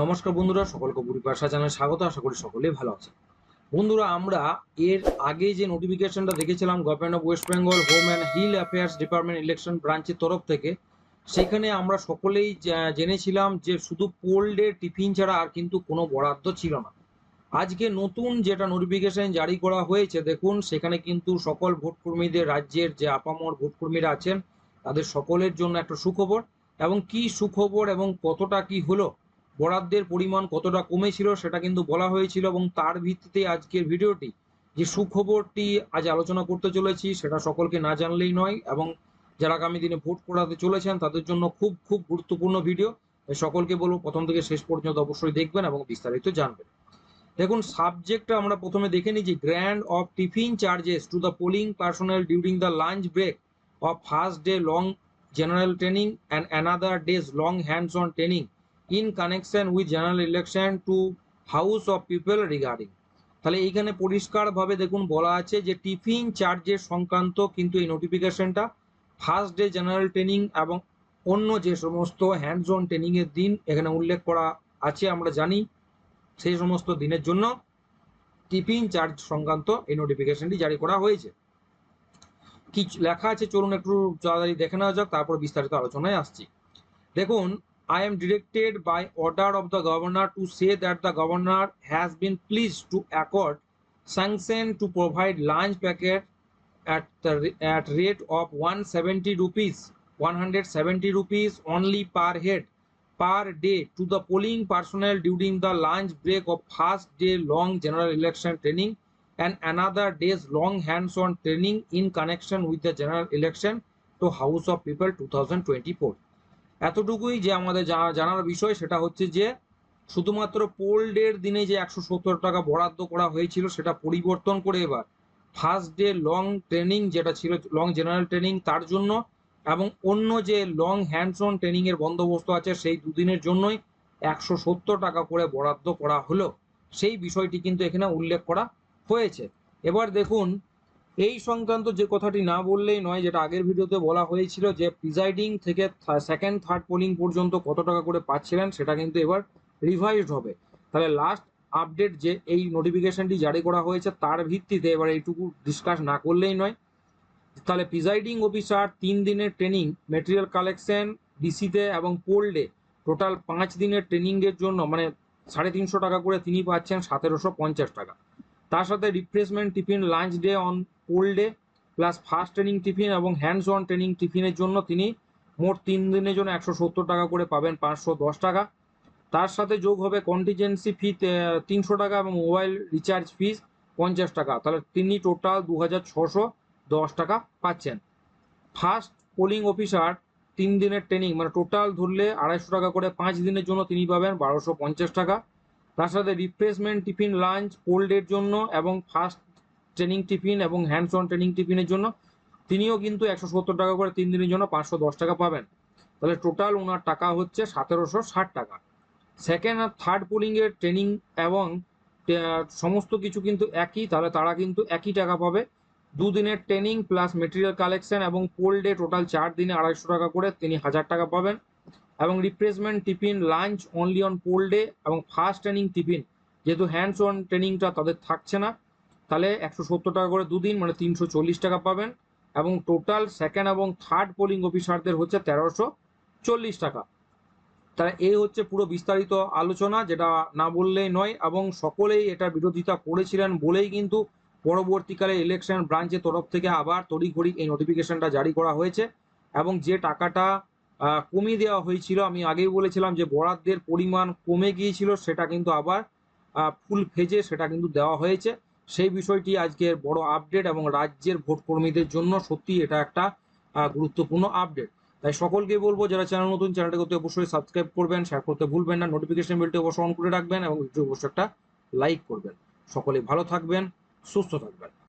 নমস্কার বন্ধুরা, সকলকে বুড়ি পাশা চ্যানেলে স্বাগত, আশা করি সকলেই ভালো আছে বন্ধুরা, আমরা এর আগে যে নোটিফিকেশনটা দেখেছিলাম government of West Bengal home and hill affairs department election ব্রাঞ্চের তরফ থেকে, সেখানে আমরা সকলেই জেনেছিলাম যে শুধু পোল ডে টিফিন ছাড়া আর কিন্তু কোনো বরাদ্দ ছিল না। আজকে নতুন যেটা নোটিফিকেশন জারি করা হয়েছে, দেখুন, সেখানে কিন্তু সকল ভোটকর্মীদের রাজ্যের যে আপামর ভোটকর্মীরা আছেন, তাদের সকলের জন্য একটা সুখবর, এবং কি সুখবর এবং কতটা কি হলো বরাদ্দের পরিমাণ কতটা কমেছিল সেটা কিন্তু বলা হয়েছিল এবং তার ভিত্তিতে আজকের ভিডিওটি, যে সুখবরটি আজ আলোচনা করতে চলেছি সেটা সকলকে না জানলেই নয় এবং যারা আগামী দিনে ভোট করাতে চলেছেন তাদের জন্য খুব খুব গুরুত্বপূর্ণ ভিডিও। সকলকে বলব প্রথম থেকে শেষ পর্যন্ত অবশ্যই দেখবেন এবং বিস্তারিত জানবেন। দেখুন সাবজেক্টটা আমরা প্রথমে দেখে নিই যে grand of tiffin charges to the polling personal during the lunch break of first day long general training and another days long hands on training in connection with general election to house of people regarding তাহলে এইখানে পরিষ্কারভাবে দেখুন বলা আছে যে tiffin চার্জের সংক্রান্ত কিন্তু এই নোটিফিকেশনটা ফার্স্ট ডে জেনারেল ট্রেনিং এবং অন্য যে সমস্ত হ্যান্ডস অন ট্রেনিং এর দিন এখানে উল্লেখ করা আছে, আমরা জানি সেই সমস্ত দিনের জন্য টিফিন চার্জ সংক্রান্ত এই নোটিফিকেশনটি জারি করা হয়েছে। কি লেখা আছে চলুন একটু তাড়াতাড়ি দেখে নেওয়া যাক, তারপর বিস্তারিত আলোচনায় আসছি। দেখুন I am directed by order of the governor to say that the governor has been pleased to accord sanction to provide lunch packet at the at rate of 170 rupees 170 rupees only per head per day to the polling personnel during the lunch break of first day long general election training and another day's long hands-on training in connection with the general election to House of People 2024 এতটুকুই যে আমাদের জানা- জানার বিষয় সেটা হচ্ছে যে শুধুমাত্র পোল ডের দিনে যে একশো সত্তর টাকা বরাদ্দ করা হয়েছিল সেটা পরিবর্তন করে এবার ফার্স্ট ডে লং ট্রেনিং যেটা ছিল, লং জেনারেল ট্রেনিং তার জন্য এবং অন্য যে লং হ্যান্ডস অন ট্রেনিং এর বন্দোবস্ত আছে সেই দুদিনের জন্যই একশো সত্তর টাকা করে বরাদ্দ করা হলো। সেই বিষয়টি কিন্তু এখানে উল্লেখ করা হয়েছে। এবার দেখুন এই সংক্রান্ত যে কথাটি না বললেই নয়, যেটা আগের ভিডিওতে বলা হয়েছিল যে প্রিজাইডিং থেকে সেকেন্ড থার্ড পোলিং পর্যন্ত কত টাকা করে পাচ্ছিলেন, সেটা কিন্তু এবার রিভাইজড হবে। তাহলে লাস্ট আপডেট যে এই নোটিফিকেশনটি জারি করা হয়েছে, তার ভিত্তিতে এবার এইটুকু ডিসকাস না করলেই নয়। তাহলে প্রিজাইডিং অফিসার তিন দিনের ট্রেনিং মেটেরিয়াল কালেকশন ডিসিতে এবং পোল ডে টোটাল পাঁচ দিনের ট্রেনিংয়ের জন্য মানে সাড়ে তিনশো টাকা করে তিনি পাচ্ছেন সতেরোশো পঞ্চাশ টাকা। তার সাথে refreshment tiffin lunch day on poll day plus first training tiffin এবং হ্যান্ডস অন ট্রেনিং টিফিনের জন্য তিনি মোট তিন দিনের জন্য একশো সত্তর টাকা করে পাবেন, পাঁচশো দশ টাকা। তার সাথে যোগ হবে কন্টিজেন্সি ফি তিনশো টাকা এবং মোবাইল রিচার্জ ফিস পঞ্চাশ টাকা। তাহলে তিনি টোটাল দু হাজার ছশো দশ টাকা পাচ্ছেন। ফার্স্ট পোলিং অফিসার তিন দিনের ট্রেনিং মানে টোটাল ধরলে আড়াইশো টাকা করে পাঁচ দিনের জন্য তিনি পাবেন বারোশো পঞ্চাশ টাকা। তার সাথে রিফ্রেশমেন্ট টিফিন লাঞ্চ কোল্ডের জন্য এবং ফার্স্ট ট্রেনিং টিফিন এবং হ্যান্ডস অন ট্রেনিং টিফিনের জন্য, তিনিও কিন্তু একশো সত্তর টাকা করে তিন দিনের জন্য পাঁচশো দশ টাকা পাবেন। তাহলে টোটাল ওনার টাকা হচ্ছে সতেরোশো ষাট টাকা। সেকেন্ড আর থার্ড পোলিংয়ের ট্রেনিং এবং সমস্ত কিছু কিন্তু একই, তাহলে তারা কিন্তু একই টাকা পাবে। দুদিনের ট্রেনিং প্লাস মেটেরিয়াল কালেকশন এবং পোল ডে টোটাল চার দিনে আড়াইশো টাকা করে তিনি হাজার টাকা পাবেন। এবং replacement tiffin lunch only on poll day এবং ফার্স্ট ট্রেনিং টিফিন যেহেতু হ্যান্ডস অন ট্রেনিংটা তাদের থাকছে না তাহলে একশো সত্তর টাকা করে দুদিন মানে তিনশো চল্লিশ টাকা পাবেন। এবং টোটাল সেকেন্ড এবং থার্ড পোলিং অফিসারদের হচ্ছে তেরোশো চল্লিশ টাকা। তাহলে এই হচ্ছে পুরো বিস্তারিত আলোচনা, যেটা না বললেই নয়, এবং সকলেই এটা বিরোধিতা করেছিলেন বলেই কিন্তু পরবর্তীকালে ইলেকশন ব্রাঞ্চের তরফ থেকে আবার তড়িঘড়ি এই নোটিফিকেশনটা জারি করা হয়েছে। এবং যে টাকাটা কমিয়ে দেওয়া হয়েছিল, আমি আগেই বলেছিলাম যে বরাদ্দের পরিমাণ কমে গিয়েছিল, সেটা কিন্তু আবার ফুল ফেজে সেটা কিন্তু দেওয়া হয়েছে। সেই বিষয়টি আজকের বড় আপডেট এবং রাজ্যের ভোট কর্মীদের জন্য সত্যি এটা একটা গুরুত্বপূর্ণ আপডেট তাই সকলকে বলব, যারা চ্যানেল নতুন চ্যানেলটাকে অবশ্যই সাবস্ক্রাইব করবেন শেয়ার করতে ভুলবেন না নোটিফিকেশন বেলটি অবশ্যই অন করে রাখবেন এবং ভিডিও অবশ্যই একটা লাইক করবেন। সকলে ভালো থাকবেন, সুস্থ থাকবেন।